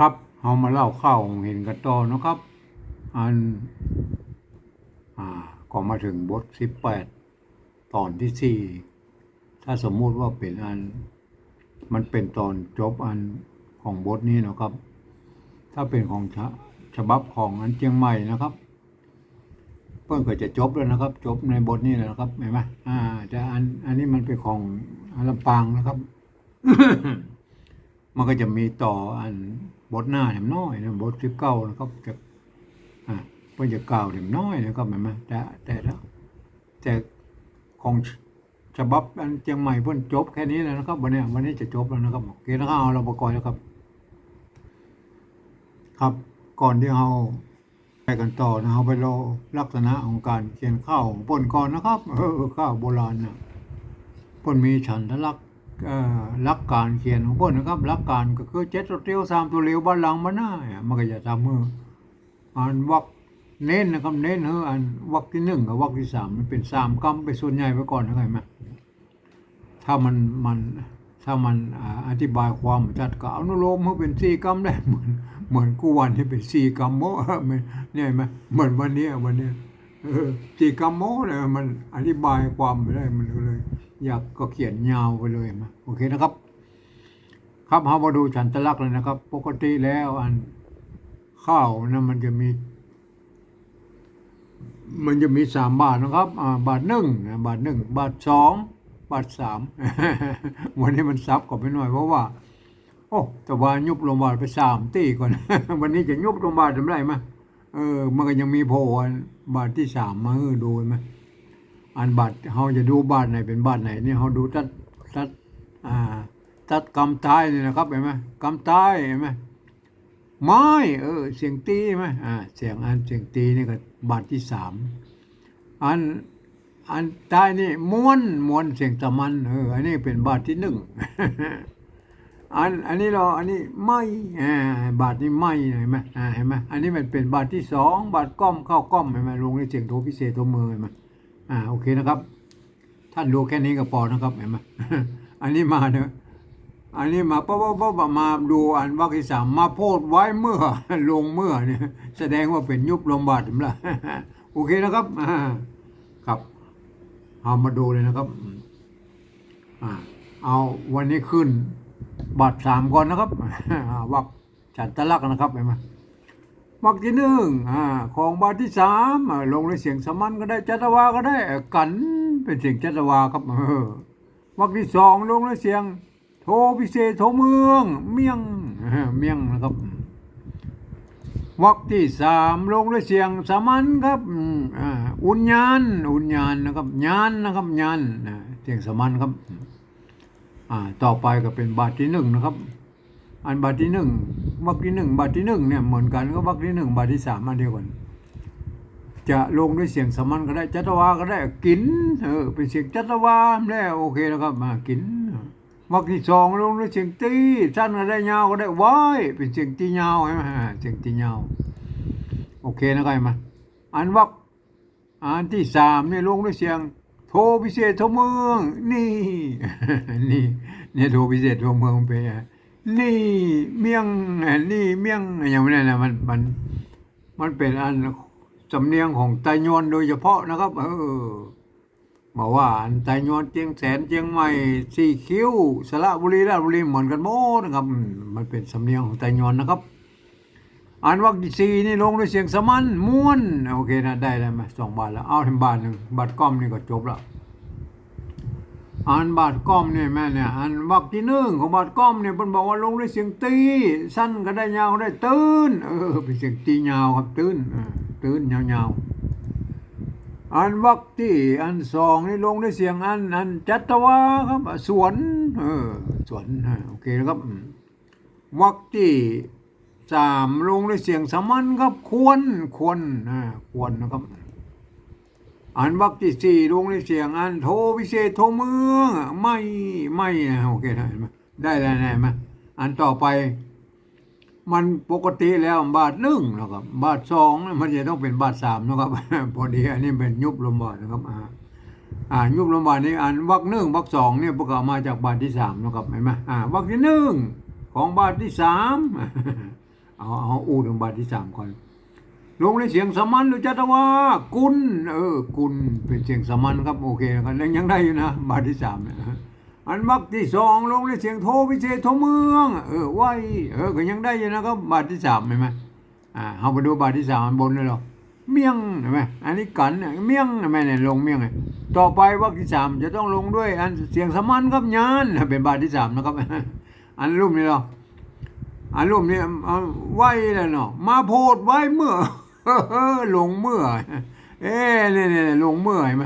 ครับเอามาเล่าข้าวเห็นกันต่อนะครับ อัน อ่า ก็มาถึงบทสิบแปดตอนที่สี่ถ้าสมมุติว่าเป็นอัน มันเป็นตอนจบอันของบทนี้นะครับ ถ้าเป็นของฉฉบับของอันเชียงใหม่นะครับ เพิ่งก็จะจบแล้วนะครับ จบในบทนี้แล้วนะครับเห็นไหมอ่าแต่อันอันนี้มันเป็นของอลำปางนะครับ มันก็จะมีต่ออัน บทหน้าเห็มน้อยนะบทสิบเก้านะครับจะอ่าเพื่อจะกล่าวเห็มน้อยนะครับเห็นไหมแต่แต่ละแต่ของฉบับอันเชียงใหม่เพิ่นจบแค่นี้แล้วนะครับวันนี้วันนี้จะจบแล้วนะครับโอเคนะครับเอาเราประกอบแล้วครับ ครับก่อนที่เราไปกันต่อนะเราไปรอลักษณะของการเขียนข้าวของเพิ่นก่อนนะครับเออข้าวโบราณนะเพิ่นมีฉันทลักษณ หลักการเขียนของเพิ่นนะครับหลักการก็คือเจ็ดตัวเตียวสามตัวเร็วบ้านหลังบ้านหน้ามันก็จะทำมืออ่านวักเน้นนะครับเน้นเฮออันวักที่หนึ่งกับวักที่สามมันเป็นสามกำไปส่วนใหญ่ไปก่อนนะเข้าใจไหมถ้ามันมันถ้ามันอธิบายความจัดก็อนุโลมให้เป็นสี่กำได้เหมือนเหมือนกูวันที่เป็นสี่กำโมเนี่ยนไหมเหมือนวันนี้วันนี้ ยเออสี่กำโมเนี่ยมันอธิบายความไม่ได้มันเลย อยากก็เขียนยาวไปเลยมาโอเคนะครับ ครับเรามาดูฉันตลักษณ์เลยนะครับ ปกติแล้วอันข้าวนะมันจะมี มันจะมีสามบาทนะครับอ่าบาทหนึ่งบาทหนึ่งบาทสองบาทสามวันนี้มันซับกว่าไปหน่อยเพราะว่า โอ้แต่ว่ายุบลงบาทไปสามตีก่อน วันนี้จะยุบลงบาททำไรมา เออ มันก็ยังมีโผล่บาทที่สามมาเออดูไหมอันบัตรเขาจะดูบ้านไหนเป็นบ้านไหนนี่เขาดูตัดตัดอ่าตัดกำตายนี่นะครับเห็นไหมกำตายเห็นไหมไม้เออ เสียงตีไหมอ่าเสียงอันเสียงตีนี่ก็บาทที่สามอันอันตายนี่ม้วนม้วนเสียงตะมันเอออันนี้เป็นบาทที่หนึ่ง อันอันนี้เราอันนี้ไม่บาทนี้ไม่เห็นไหมเห็นไหมอันนี้มันเป็นบาทที่สองบาทก้อมเข้าก้อมเห็นไหมลงในเสียงโทพิเศษโทมือเห็นไหมอ่าโอเคนะครับ ท่านดูแค่นี้ก็พอนะครับเห็นไหมอันนี้มาเนอะอันนี้มาป๊บป๊บป๊บมาดูอันวักที่สามมาโพดไว้เมื่อลงเมื่อเนี่ยแสดงว่าเป็นยุบลมบาดเห็นไหมล่ะโอเคนะครับครับเอามาดูเลยนะครับอ่าเอาวันนี้ขึ้น บาทสามก่อนนะครับวักจันตลักษณ์นะครับเห็นไหมวักที่หนึ่งของบาทที่สามลงในเสียงสมันก็ได้จัตวาก็ได้กันเป็นเสียงจัตวาครับวักที่สองลงในเสียง โทพิเศษโทเมือง เมียงเมียงนะครับวักที่สามลงในเสียงสามัญครับอุญญาณอุญญาณนะครับญาณนะครับญาณอ่าเสียงสามัญครับ ต่อไปก็เป็นบาทที่หนึ่งนะครับ อันบาทที่หนึ่งวรรที่หนึ่งบาทที่หนึ่งเนี่ยเหมือนกันก็วรรที่หนึ่งบาทที่สามอันเดียวกัน จะลงด้วยเสียงสามัญก็ได้จัตวาก็ได้กินเออเป็นเสียงจัตวาแล้โอเคนะครับมากินวรรที่สองลงด้วยเสียงตีสั้นก็ได้ยาวก็ได้ว้ายเป็นเสียงตียาวใช่ไหมเสียงตียาวโอเคนะครับมาอันวรรอันที่สามเนี่ยลงด้วยเสียง โทพิเศษโทเมือง นี่นี่เนี่ยโทพิเศษโทเมืองเป็นไงนี่เมี่ยงนี่เมี่ยงอย่างนี้นะมันมันมันเป็นอันสำเนียงของไตยวนโดยเฉพาะนะครับ เออบอกว่าอันไตยวนเจียงแสนเจียงใหม่สี่คิ้วสระบุรีราชบุรีเหมือนกันหมดนะครับมมันเป็นสำเนียงของไตยวนนะครับ อ่านวักที่สี่นี่ลงด้วยเสียงสมันม้วนโอเคนะได้แล้วไหมสองบาทแล้วเอาถึงบาทหนึ่งบาทก้อมนี่ก็จบแล้วอ่านบาทก้อมเนี่ยแม่เนี่ยอ่านวักที่หนึ่งของบาทก้อมเนี่ยมันบอกว่าลงด้วยเสียงตีสั้นก็ได้ยาวก็ได้ตื้นเออเป็นเสียงตียาวครับตื้นตื้นยาวๆอ่านวักที่อันสองนี่ลงด้วยเสียงอันอันจัตวาครับสวนเออสวนโอเคนะครับวักที่ สามลงด้วยเสียงสามัญครับ ควรควรอ่าควรนะครับ อันวักที่สี่ลงในเสียงอันโทพิเศษโทเมืองอะไม่ไม่โอเคนะเห็นไหมได้แล้วไหมอันต่อไป มันปกติแล้วบาทหนึ่งนะครับ บาทสองมันจะต้องเป็นบาทสามนะครับ พอดีอันนี้เป็นยุบลมบาทนะครับอ่าอ่ายุบลมบาทนี่อันวักหนึ่งวักสองเนี่ยประกอบมาจากบาทที่สามนะครับเห็นไหมอ่าวักที่หนึ่งของบาทที่สาม เอาเอาอู้ถึงบาทที่สามก่อนลงในเสียงสมัญหรือจัตวากุลเออ กุลเป็นเสียงสมัญครับโอเคนะครับแล้วยังได้อยู่นะบาทที่สามอันวักที่สองลงในเสียงโทพิเศษโทเมือง เออไหวเออก็ยังได้อยู่นะครับบาทที่สามเห็นไหมอ่าเอาไปดูบาทที่สามอันบนเลยหรอเมี่ยงเห็นไหมอันนี้กันเมี่ยงเห็นไหมเนี่ยลงเมี่ยงไงต่อไปวักที่สามจะต้องลงด้วย อันเสียงสมัญครับยานเป็นบาทที่สามนะครับ อันรูปนี้เหรอ อารมณ์เนี่ยไว้แล้วเนาะมาโพดไว้เมื่อหลงเมื่อ เอ๊เนี่ยเนี่ยหลงเมื่อเห็นไหม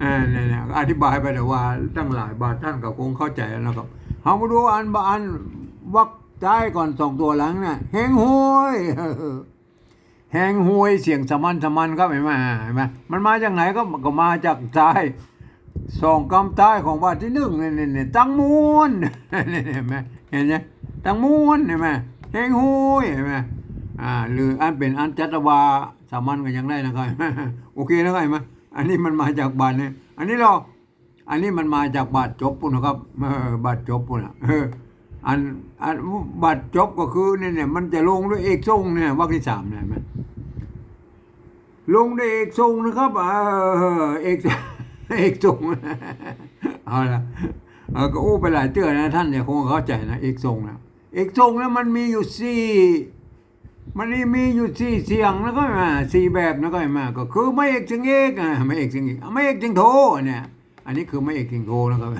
เอเนี่ยเนี่ยอธิบายไปแต่ว่าตั้งหลายบาทท่านก็คงเข้าใจแล้วนะครับเอามาดูอันบอันวักใจายก่อนสองตัวหลังเนี่ยแหงหวยแหงหวยเสียงสมันสมันครับเห็นไหมเห็นไหมมันมาจากไหนก็ก็มาจากใจายสองกำใต้ของบาทที่หนึ่งเนี่ยเนี่ยเนี่ยตั้งมวนเนี่ยเห็นไหมเห็นไหม ตั้งมวนเห็นไหมเฮงหุยเห็นไหมอ่าหรืออันเป็นอันจัตวาสามัญก็ยังได้นะครับโอเคนะครับเห็นไหมอันนี้มันมาจากบาทเนี่ยอันนี้เราอันนี้มันมาจากบาทจบปุ่นนะครับบาทจบปุ่นอะอันอันบาทจบก็คือเนี่ยเนี่ยมันจะลงด้วยเอกทรงเนี่ยวรรคที่สามเนี่ยเห็นไหมลงด้วยเอกทรงนะครับเออเอกเอกทรงเอาละเออก็อู้ไปหลายเตือนนะท่านเนี่ยคงเข้าใจนะเอกทรงนะ อีกทรงแล้วมันมีอยู่สี่มันนี่มีอยู่สี่เสียงแล้วก็มาสี่แบบแล้วก็มาก็คือไม่เอกเสียงเอกอะไม่เอกเสียงเอกไม่เอกเสียงโทเนี่ยอันนี้คือไม่เอกเสียงโทนะครับ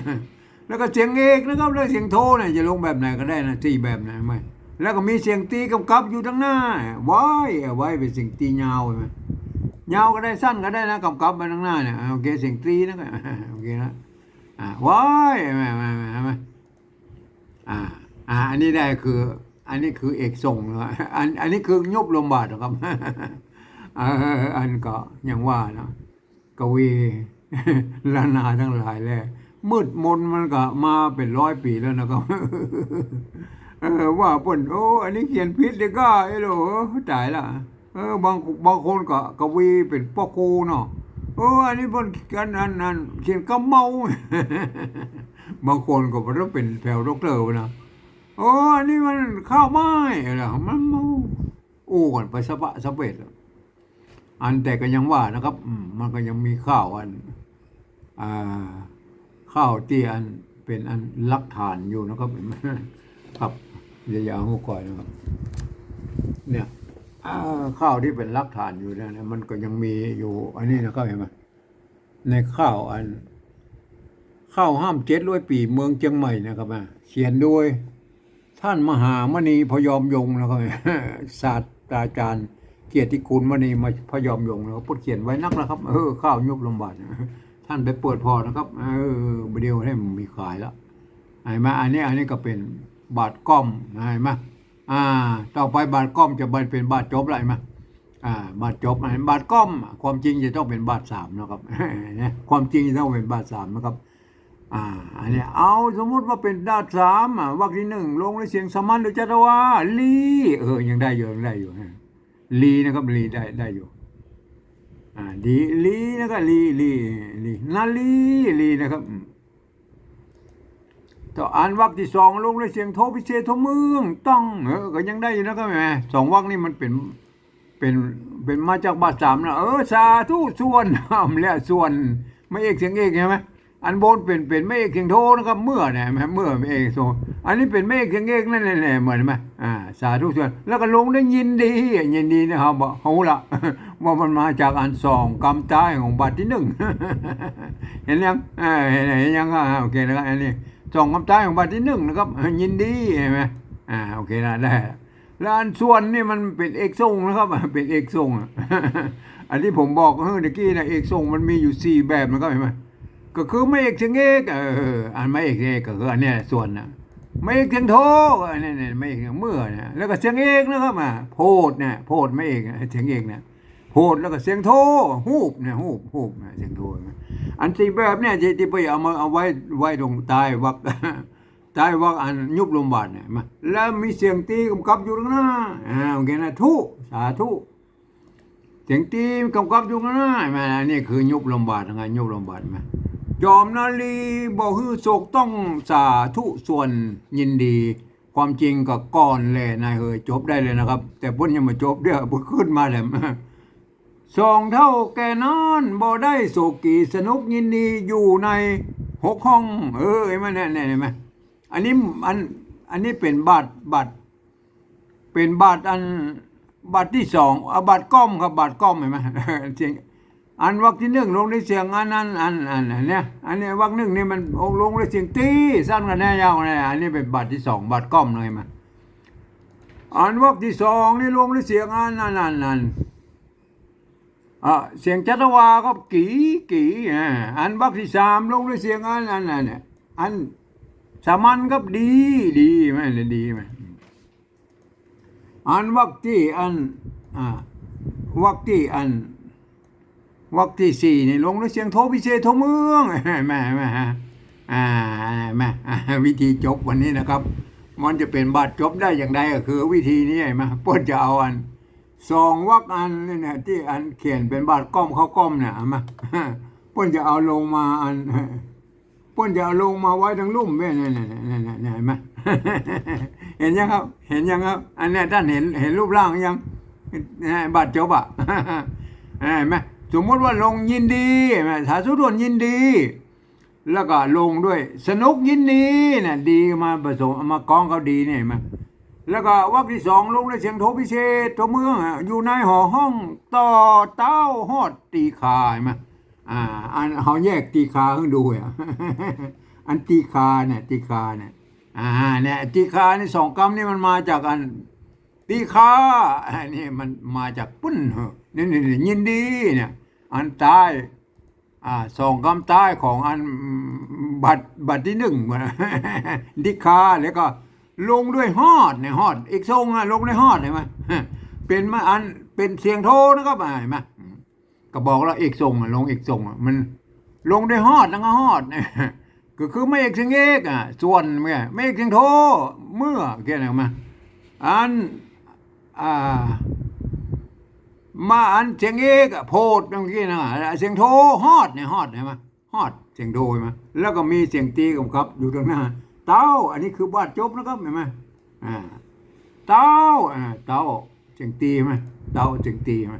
แล้วก็เสียงเอกนะครับแล้วเสียงโทเนี่ยจะลงแบบไหนก็ได้นะสี่แบบไหนไม่แล้วก็มีเสียงตีกำกับอยู่ทั้งหน้าไว้ไว้เป็นเสียงตียาวใช่ไหมยาวก็ได้สั้นก็ได้นะกับกับไปข้งหน้าเนี่ยโอเคเสียงตีนะโอเคนะอ่าว้ายมามามามาอ่า อ่าอันนี้ได้คือ อันนี้คือเอกทรงนะอันอันนี้คือยุบลมบาทนะครับอันก็อย่างว่านะกวีลานาทั้งหลายแหละมืดมนมันก็มาเป็นร้อยปีแล้วนะครับว่าเป่นโอ้อันนี้เขียนพิษเลยก็ไอ้โหลตายละเออบางบางคนก็กวีเป็นพ่อครูเนาะโอ้อันนี้เพิ่นกันอันนั้นเขียนกำเมา บางคนก็บ่ต้องเป็นแถวด็อกเตอร์นะ โอ้อันนี้มันข้าวไม้อะไรมันมาอู้กันไปสะบะสะเบ็ดอันแต่ก็ยังว่านะครับมันก็ยังมีข้าวอันอข้าวที่อันเป็นอันลักฐานอยู่นะครับเห็นไหมครับอย่าอย่าเอาหัวก่อยนะครับ เนี่ยข้าวที่เป็นลักฐานอยู่เนี่ยมันก็ยังมีอยู่ อันนี้นะครับเห็นไหมในข้าวอันข้าวห้ามเจ็ดร้อยปีเมืองเชียงใหม่นะครับเขียนโดย ท่านมหามณีพยอมยงนะครับศาสตราจารย์ เกียรติคุณมณีมาพยอมยงนะครับพูดเขียนไว้นักนะครับ เออข้าวยุบลมบาดท่านไปเปิดพอนะครับ เออเดียวให้มีขายแล้วเห็นไหมอันนี้อันนี้ก็เป็นบาทก้อมเห็นไหมอ่า ต่อไปบาทก้อมจะเป็นบาทจบอะไรไหมอ่า บาทจบอันบาทก้อม ความจริงจะต้องเป็นบาทสามนะครับเนี่ยความจริงจะต้องเป็นบาทสามนะครับ อ่าอันนี้เอาสมมุติว่าเป็นดาดสามวรรคที่หนึ่งลงในเสียงสมันหรือจัตวาลีเออยังได้อยู่ยังได้อยู่ฮะลีนะครับลีได้ได้อยู่อ่าดีลีนะครับลีลีลีนาลีลีนะครับต่ออ่านวรรคที่สองลงในเสียงโทพิเศษโทเมืองต้องเออก็ยังได้อยู่นะครับแหมสองวรรคนี่มันเป็นเป็นเป็นมาจากบาทสามนะเออสาธุส่วนอ้าวแล้วส่วน ไม่เอกเสียงเอกใช่ไหม อันบนเป็นเป็นไม่เอกเสียงโทนะครับ เมื่อเนี่ยแหมเมื่อไม่เอกโทอันนี้เป็นไม่เอกเสียงเอกนั่นแหละเหมือนไหมอ่าสาธุส่วนแล้วก็ลงได้ยินดียินดีนะครับบอกเอาละว่ามันมาจากอันสองกำใต้ของบัตรที่หนึ่งเห็นยังเห็นเห็นยังอ่าโอเคนะครับอันนี้สองกำใต้ของบัตรที่หนึ่งนะครับ ยินดีเห็นไหมอ่าโอเคนะได้แล้วอันส่วนนี่มันเป็นเอกทรงนะครับเป็นเอกทรงอะอันที่ผมบอกเฮ้ยเมื่อกี้นะเอกทรงมันมีอยู่สี่แบบนะครับเห็นไหม ก็คือไม่เอกเสียงเอกเอออันไม่เอกเอกก็คืออันเนี้ยส่วนนะไม่เอกเสียงโทอันนี้เนี่ยไม่เอกเสียงเมื่อนะแล้วก็เสียงเอกนะครับอะโพดเนี่ยโพดไม่เอกเสียงเอกนี่ยโหดแล้วก็เสียงโทฮูบเนี่ยฮูบฮูบเนี่ยเสียงโทอันสี่แบบเนี่ยที่ที่ไปเอามาเอาไว้ไว้ตรงใต้วักใต้วักอันยุบลมบาดเนี่ยมาแล้วมีเสียงตีกำกับอยู่ตรงหน้าอ่าโอเคนะทุสาธุเสียงตีกำกับอยู่ตรงหน้ามาอันนี้คือยุบลมบาดนะยุบลมบาดมา ยอมนาลีบ่ฮือโศกต้องสาธุส่วนยินดี ความจริงก็ก่อนเลยนายเฮยจบได้เลยนะครับ แต่พิ่นยังมาจบเด้อเพิ่ขึ้นมาแล้วสองเท่าแกนอนบ่ได้โศกีสนุกยินดีอยู่ในหกห้อง เออเห็นไหมเนี่ยเนี่ยเห็นไหมอันนี้อันอันนี้เป็นบัตรบัตรเป็นบัตรอันบัตรที่สองอบัตรก้อมครับบัตรก้อมเห็นไหมเสียง อันวักที่หนึ่งลงในเสียงอันนั้นอันอันอันเนี้ยอันเนี้ยวักหนึ่งนี่มันลงในเสียงตีสั้นกันแน่ยาวกันแน่อันนี้เป็นบัตรที่สองบัตรก้อมเลยมาอันวักที่สองนี่ลงในเสียงอันนั้นอันนั้นอะเสียงจัตวาก็กี่กีอ่อันบักที่สามลงด้วยเสียงอันอันนั้นเนี่ยอันสามัญก็ดีดีไหมเนี่ยดีไหมอันวักที่อันอ่าวักที่อัน วักที่สี่นี่ลงด้วยเสียงโทพิเศษโทเมืองแม่แม่ฮะอ่าแม่อ่าวิธีจบวันนี้นะครับ มันจะเป็นบาดจบได้อย่างไรก็คือ วิธีนี้ไอ้มาเพื่อจะเอาอันสองวักอันนี่เนี่ยที่อันเขียนเป็นบาดก้อมเข้าก้อมเนี่ยมาเพิ่นจะเอาลงมาอันเพิ่นจะเอาลงมาไว้ทั้งลุ่มเว้ยนี่ยเนี่ยเนี่ยเนี่ยเนี่ยเห็นไหมเห็นยังครับ เห็นยังครับ อันนี้ท่านเห็นเห็นรูปร่างยังบาดจบอะเห็นไหม สมมติว่าลงยินดีเห็นไหมสาธุชนยินดี แล้วก็ลงด้วย สนุกยินดีเนี่ยดีมาผสมมากองเขาดีเนี่ยเห็นไหมแล้วก็วักที่สองลงในเสียงโทพิเศษโทเมืองอยู่ในหอห้องต่อเต้าฮอดตีคาเห็นไหมอ่าอันเขาแยกตีคาขึ้นดูอะอันตีคาเนี่ยตีคาเนี่ยอ่าเนี่ยตีคานี่สองคำนี่มันมาจากอันตีคาอันนี้มันมาจากปุ้นเหอนี่นี่นี่ยินดีเนี่ย อันใต้อ่าสองคำใต้ของอันบัตรบัตรที่หนึ่งดิคาแล้วก็ลงด้วยฮอดเนี่ยฮอด อีกทรงอะลงด้วยฮอดเห็นไหมเป็นมาอันเป็นเสียงโทนะครับอ่าเห็นไหมก็บอกแล้วอีกทรงอะลงอีกทรงอะมันลงด้วยฮอดแล้วก็ฮอดเนี่ยก็คือไม่เอกเสียงเอกอะส่วนเมื่อไม่เอกเสียงโทเมื่อเกี่ยนออกมาอันอ่า มาอันเสียงเอกโพดเมื่อกี้นะเสียงโทฮอดเนี่ยฮอดเห็นไหมฮอดเสียงโทเห็นไหมแล้วก็มีเสียงตีกับครับ อยู่ตรงหน้าเต้า อันนี้คือบาดจบนะครับเห็นไหมอ่าเต้าอ่าเต้าเสียงตีไหมเต้าเสียงตีไหม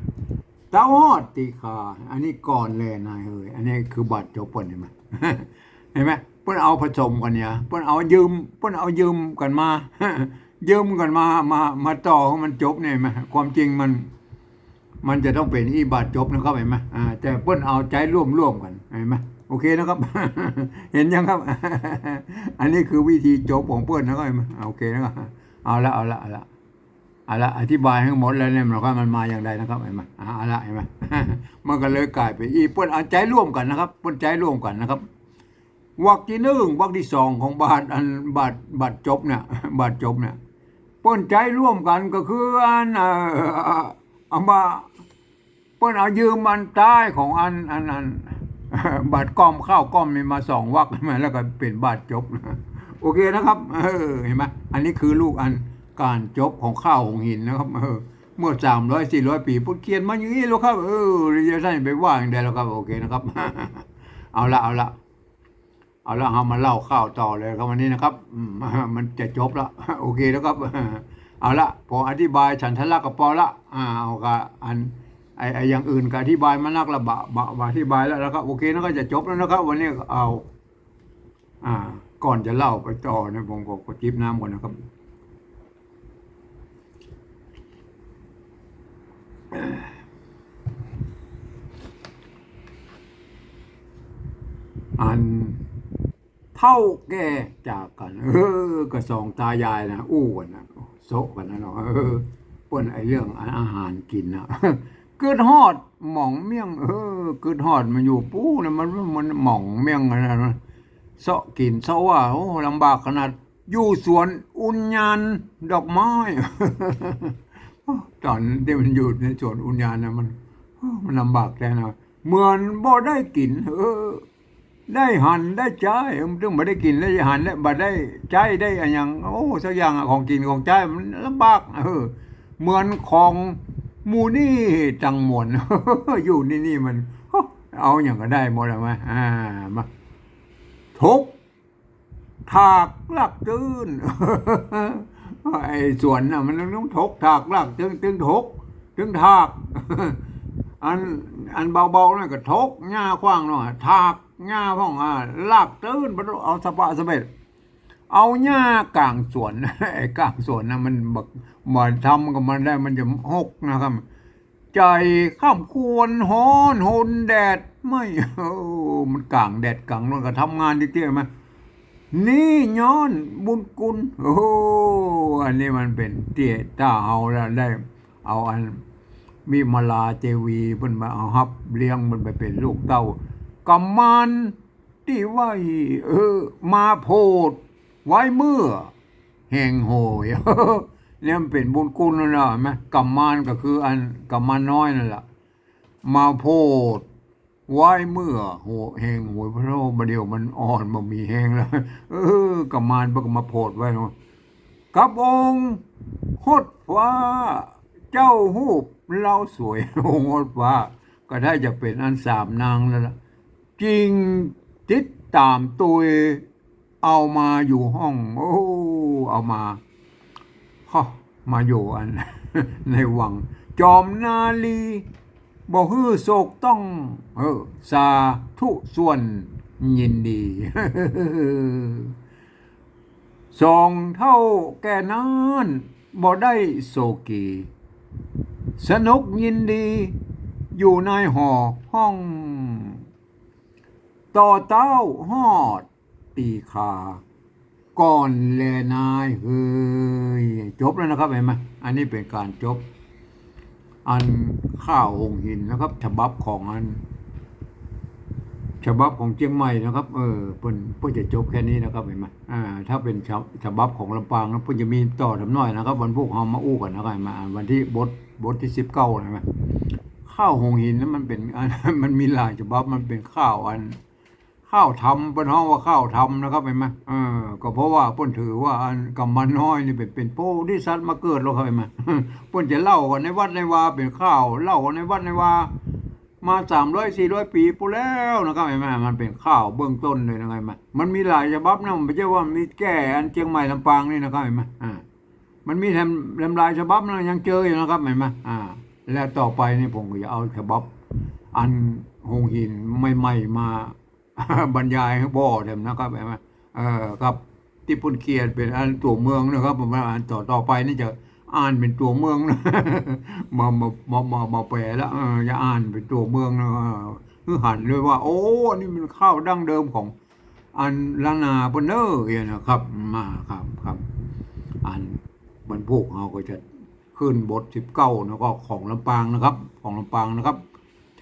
เต้าฮอดตีคาอันนี้ก่อนเลยนายเอ้ยอันนี้คือบาดจบเปิ้นเห็นไหมเห็นไหมเปิ้นเอาผสมกันเนี่ยเปิ้นเอายืมเปิ้นเอายืมกันมายืมกันมามามาต่อให้มันจบเนี่ยไหมความจริงมัน มันจะต้องเป็นอีบาดจบนะครับเห็นไหมอ่าแต่เปิ้นเอาใจร่วมร่วมกันเห็นไหมโอเคนะครับ เห็นยังครับ อันนี้คือวิธีจบของเปิ้นนะครับเห็นไหมโอเคนะครับเอาละเอาละเอาละเอาละอธิบายให้หมดแล้วเนี่ยมันก็มันมาอย่างไรนะครับเห็นไหมเอาละเห็นไหมมันก็เลยกลายเป็นอีเปิ้นเอาใจร่วมกันนะครับเปิ้นใจร่วมกันนะครับวักที่หนึ่งวักที่สองของบาทอันบาทบาทจบเนี่ยบาทจบเนี่ยเปิ้นใจร่วมกันก็คืออันอ่อเอามา เปิ้นเอายืมมันใต้ของอันอันอันบาทก้อมข้าวก้อมมีมาสองวักมาแล้วก็เป็นบาทจบโอเคนะครับเออเห็นไหมอันนี้คือลูกอันการจบของข้าวของหินนะครับเออเมื่อสามร้อยสี่ร้อยปีพุทธเขียนมาอย่างนี้แล้วครับเออจะได้ไปว่าอย่างใดแล้วครับ โอเคนะครับ เอาละเอาละเอาละเอามาเล่าข้าวต่อเลยครับวันนี้นะครับมันจะจบละโอเคแล้วครับ เอาละพออธิบายฉันทละกับปอละอ่าเอากะอัน ไอ้ไอ้อย่างอื่นก็อธิบายมานักละบะบะบะอธิบายแล้วนะครับโอเคนะก็จะจบแล้วนะครับ วันนี้เอา อ่า ก่อนจะเล่าไปต่อนี่ยผมก็ก็จิบน้ำก่อนนะครับอันเท่าแก่จากกัน เออกระสองตายายนะอู้กันนะโซกันนะเนาะเออปิ้นไอเรื่องอาหารกินนะ เกิดฮอดหม่องเมี่ยง เออเกิดฮอดมันอยู่ปู้นะมันมันหม่องเมี่ยงอะไรนะเสาะกินเสาะว่าโอ้ลำบากขนาด อยู่สวนอุญญาณดอกไม้ตอนที่มันอยู่ในสวนอุญญาณนะมันมันลำบากแท้นะเหมือนบ่ได้กิน เออ ได้หันได้ใจมันต้องมาได้กินได้หันได้บัได้ใจได้อะไรอย่างโอ้สักอย่างอะของกินของใจมันลำบากเออเหมือนของ หมูนี่จังหมวนอยู่นี่นี่มัน เอาอย่างก็ได้หมดแล้วไหมอ่ามาทุกถากลากตื้นไอ้สวนน่ะมันต้องทกถากลากตึงตึงทกตึงถาก อันอันเบาๆนั่นก็ทกหญ้าขว้างหน่อยถากหญ้าพ่องอ่าลากตื้นบ่ต้องเอาสะปะสะเบ็ดเอาหญ้ากลางสวนไอ้กลางสวนน่ะมันบัก บ่ทำกับมันได้มันจะหกนะครับ ใจข้ามควรฮอนหนแดด ไม่โอ้มันกลางแดดกลางร้อนก็ทำงานที่เตี้ยไหนี่ย้อนบุญกุลโอ้อันนี้มันเป็นเตี้ยต้าเอาแล้วได้ เอาอันมีมาลาเจวีเพิ่นมาเอาฮับเลี้ยงมันไปเป็นลูกเต้ากำมันที่ไว้เออ มาโพด ไว้เมื่อ แห่งโหย เนี่ยมันเป็นบุญคุณนั่นแหละเห็นไหมกำมานก็คืออันกำมานน้อยนั่นแหละมาโพดไว้เมื่อโหแหงหัวพระโลมาเดียวมันอ่อนมามีแหงแล้ว เออกำมานเพิ่งมาโพดไว้นะกับองค์ฮดฟ้า เจ้าหูบเราสวยองค์ฮดฟ้า ก็ได้จะเป็นอันสามนางแล้วล่ะจริงติดตามตัวเอามาอยู่ห้อง โอ้ เอามา ฮะมาอยู่อัน ในวัง จอมนาลีบ่ฮื้อโศกต้อง เออ สาธุส่วนยินดีสองเท่าแก่นั้นบ่ได้โศกี สนุกยินดี อยู่ในหอห้อง ต่อเต้าหอดตีขา ก่อนเลนายเฮ้ยจบแล้วนะครับเห็นไหมอันนี้เป็นการจบ อันข้าวหงหินนะครับ ฉบับของอัน ฉบับของเชียงใหม่นะครับ เออเพิ่นเพิ่นจะจบแค่นี้นะครับเห็นไหมอ่า ถ้าเป็นฉบับฉบับของลำปางนะเพิ่นจะมีต่อทำน้อยนะครับ วันพวกเรามาอู้กันนะครับเห็นมาวันที่บทบทที่สิบเก้าใช่ไหมข้าวหงหินนั้นมันเป็นอันมันมีหลายฉบับมันเป็นข้าวอัน ข้าวทำเป็นห้องว่าข้าวทำนะครับเห็นไหมเออก็เพราะว่าเพิ่นถือว่าอันกำมันน้อยนี่เป็นเป็นโพธิสัตว์มาเกิดแล้วครับเห็นไหมเพิ่นจะเล่ากันในวัดในวาเป็นข้าวเล่ากันในวัดในวามาสามร้อยสี่ร้อยปีปูแล้วนะครับเห็นไหมมันเป็นข้าวเบื้องต้นเลยนะครับเห็นไหมมันมีหลายฉบับนะมันไม่ใช่ว่ามีแก่อันเชียงใหม่ลำปางนี่นะครับเห็นไหมอ่ามันมีแถมลำลายฉบับนะยังเจออยู่นะครับเห็นไหมอ่า แล้วต่อไปนี่ผมจะเอาฉบับ อันหงหินใหม่ๆมา บรรยายบ่อเถมนะครับเห็นไหมเออครับที่พุ่นเขียนเป็นอันตัวเมืองนะครับผมว่านต่อต่อไปนี่จะอ่านเป็นตัวเมืองนะมามามามามาแปลแล้วจะอ่านเป็นตัวเมืองนะเออคือหันเลยว่า โอ้นี่มันข้าวดั้งเดิมของ อันลานาบนเนอร์เนี่ยนะครับ มาครับครับ อันบรรพวกเราก็จะขึ้นบทสิบเก้าแล้วก็ของลำปางนะครับ ของลำปางนะครับ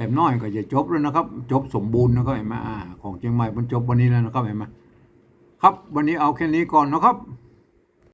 แต่น้อยก็จะจบแล้วนะครับ จบสมบูรณ์นะครับเห็นไหมอ่าของเชียงใหม่มันจบวันนี้แล้วนะครับเห็นไหมครับ วันนี้เอาแค่นี้ก่อนนะครับ